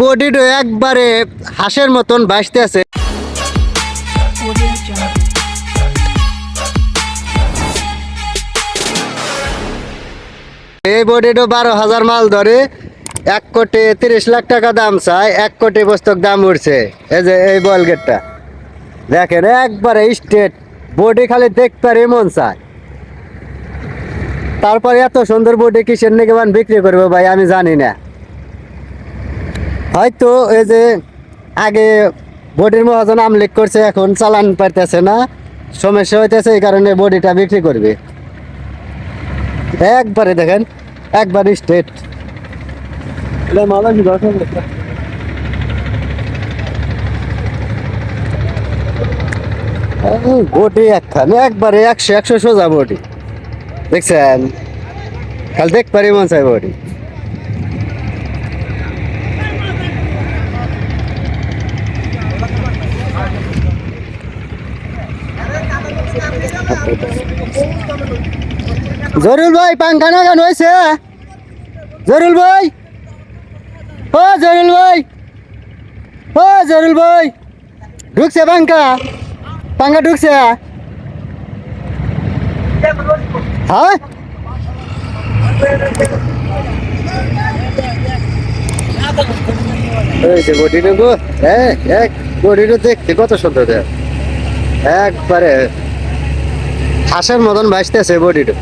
বডিটা একবারে হাঁসের মতন ভাসতে আছে। এই বডিটা বারো হাজার মাল ধরে এক কোটি তিরিশ লাখ টাকা দাম চায়, এক কোটি পুস্তক দাম উঠছে। এই যে এই বল গেটটা। দেখেন একবারে স্টেট বডি খালি দেখতে মন চায়। তারপরে এত সুন্দর বডি কিসের নাকি বিক্রি করব ভাই আমি জানি না। হয়তো এই যে আগে বডির মহাজন আমলিক করছে এখন চালান পাইতেছে না সমস্যা হইতেছে এই কারণে বডিটা বিক্রি করবে। একবারে দেখেন একবারে স্টেট বডি একখানে একবারে একশো একশো সোজা বডি। দেখছেন? খালি দেখ পারি মন চাই বডি। জরুল ভাই পাঙ্খা না কেন হয়েছে জরুল ভাই। ও জরুল ভাই। ও জরুল ভাই। ঢুকছে পাঙ্খা। পাঙ্খা ঢুকছে। হ্যাঁ? বডিটা গো হ্যাঁ এক বডিটা দেখতে কত সুন্দর একবারে হাঁসের মতন ভাসতেছে বডিটা।